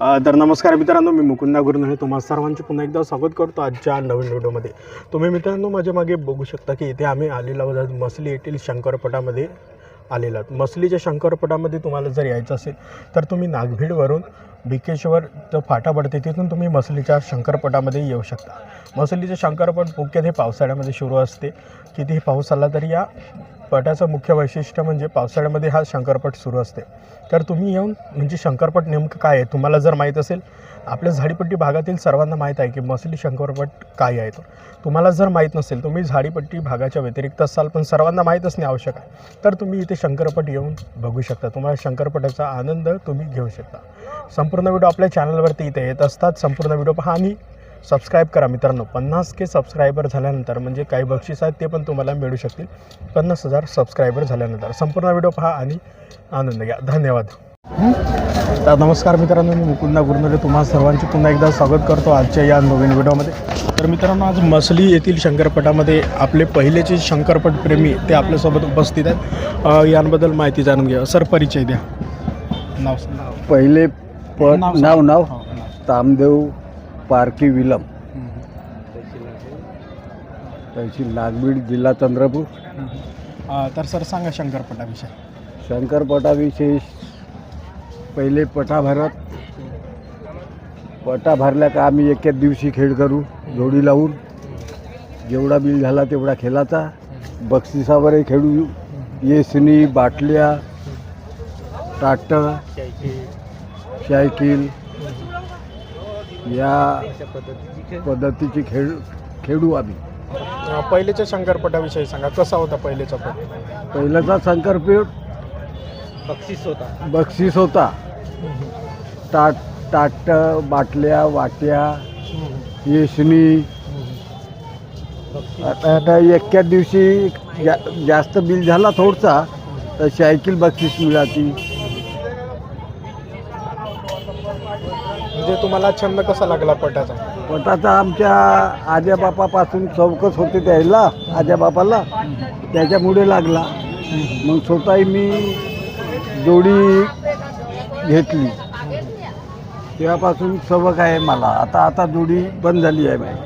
तर नमस्कार मित्रांनो मी मुकुंदा गुरुनळे तुम्हा सर्वांचे पुन्हा एकदा स्वागत करतो आजच्या नवीन व्हिडिओमध्ये. तुम्ही मित्रांनो माझ्या मागे बघू शकता की इथे आम्ही आलेलो आहोत. मसली येथील शंकरपटामध्ये आलेला आहोत. मसलीच्या शंकरपटामध्ये तुम्हाला जर यायचं असेल तर तुम्ही नागभीडवरून बिकेश्वर तो फाटा पडते तिथून तुम्ही मसलीच्या शंकरपटामध्ये येऊ शकता. मसलीचे शंकरपट मुख्य हे पावसाळ्यामध्ये सुरू असते. कितीही पाऊस आला तरी या पटाचं मुख्य वैशिष्ट्य म्हणजे पावसाळ्यामध्ये हा शंकरपट सुरू असते. तर तुम्ही येऊन म्हणजे शंकरपट नेमकं काय आहे? तुम्हाला जर माहीत असेल आपल्या झाडीपट्टी भागातील सर्वांना माहीत आहे की मसली शंकरपट काय आहे तो. तुम्हाला जर माहीत नसेल तुम्ही झाडीपट्टी भागाच्या व्यतिरिक्त असाल पण सर्वांना माहीत असणे आवश्यक आहे तर तुम्ही इथे शंकरपट येऊन बघू शकता. तुम्हाला शंकरपटाचा आनंद तुम्ही घेऊ शकता. संपूर्ण व्हिडिओ आपल्या चॅनलवरती इथे येत असतात. संपूर्ण व्हिडिओ पहा आणि सबस्क्राईब करा मित्रांनो. पन्नास के सबस्क्रायबर झाल्यानंतर म्हणजे काही बक्षीस आहेत ते पण तुम्हाला मिळू शकतील. पन्नास हजार सबस्क्रायबर झाल्यानंतर. संपूर्ण व्हिडिओ पहा आणि आनंद घ्या. धन्यवाद. तर नमस्कार मित्रांनो मी मुकुंदा गुरुनरे. तुम्हा सर्वांचे पुन्हा एकदा स्वागत करतो आजच्या या नवीन व्हिडिओमध्ये तर मित्रांनो आज मसली येथील शंकरपटामध्ये आपले पहिलेचे शंकरपट प्रेमी ते आपल्यासोबत उपस्थित आहेत. यांबद्दल माहिती जाणून घ्या सर परिचय द्या. नाव. पहिले नाव नाव हो, नाव. तामदेव पारकी विलम. तहसील नागबीड जिल्हा चंद्रपूर. अ, तर सर सांगा शंकरपटाविषयी शंकरपटाविषयी पहिले पटा भरत पटा भरल्या का आम्ही एक एक दिवशी खेळ करू जोडी लावून. जेवढा बिल झाला तेवढा खेळाचा. बक्षिसावरही खेळू. येसनी बाटल्या ट्रॅक्टर सायकल या पद्धतीचे खेळ खेळू आम्ही. अ, पहिलेच्या शंकरपटाविषयी सांगा कसा होता पहिलेचा पट? पहिल्याचा शंकरपेठ बक्षीस होता. बक्षीस होता. टाट टाट बाटल्या वाट्या येसनी आता आता एका दिवशी जा जास्त बिल झाला थोडसा तर सायकल बक्षीस मिळाली. म्हणजे तुम्हाला छंद कसा लागला पटाचा? पटाचा आमच्या आज्याबापापासून चौकस होते त्याला आज्याबापाला त्याच्यामुळे लागला. मग स्वतःही मी जोडी घेतली. तेव्हापासून सवक आहे मला. आता आता जोडी बंद झाली आहे माझी.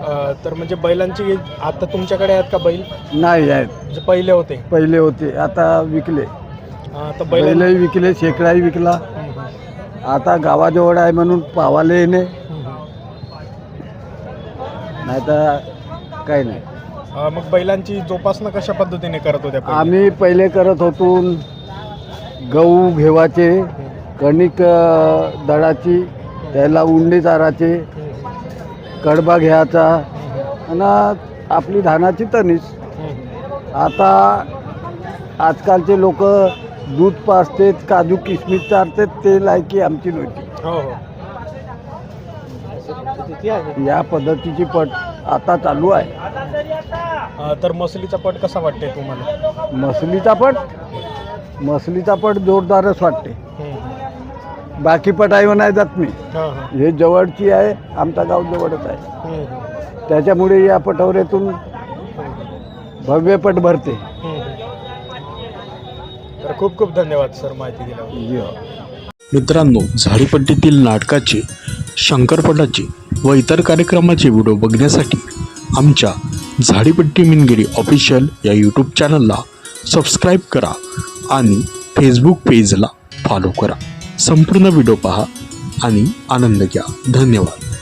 अ, तर म्हणजे बैलांची आता तुमच्याकडे आहेत का बैल? नाही आहेत. जे पहिले होते. पहिले होते आता विकले. अ, तर बैल बैलही विकले शेकडाही विकला. आता गावाजवळ आहे म्हणून पावाले येणे. नाही तर काही नाही. मग बैलांची जोपासना कशा पद्धतीने करत होत्या पहिले? आम्ही पहिले करत होतो गहू घेवाचे कणिक अ, दळाची त्याला उंडी चाराचे कडबा घ्यायचा आणि आपली धानाची तणीस आता आजकालचे लोक दूध पाजतेत काजू किसमिस चारतात ते लायकी आमची नव्हती. हो हो. या पद्धतीची पट आता चालू आहे. अ, तर मसलीचा पट कसा वाटते तुम्हाला? मसलीचा पट? मसलीचा पट जोरदारच वाटते. बाकी पटाईवर नाही जात मी. हा, हा. हे जवळची आहे आमचा गाव जवळच आहे. हम्म. त्याच्यामुळे या पटवरेतून भव्य पट भरते. हम्म. तर खूप खूप धन्यवाद सर माहिती दिल्याबद्दल. मित्रांनो झाडीपट्टीतील नाटकाचे शंकरपटाचे व इतर कार्यक्रमाचे व्हिडिओ बघण्यासाठी आमच्या झाडीपट्टी मिनगिरी ऑफिशियल या यूट्यूब चॅनलला सबस्क्राईब करा आणि फेसबुक पेजला फॉलो करा. संपूर्ण व्हिडिओ पहा आणि आनंद घ्या. धन्यवाद.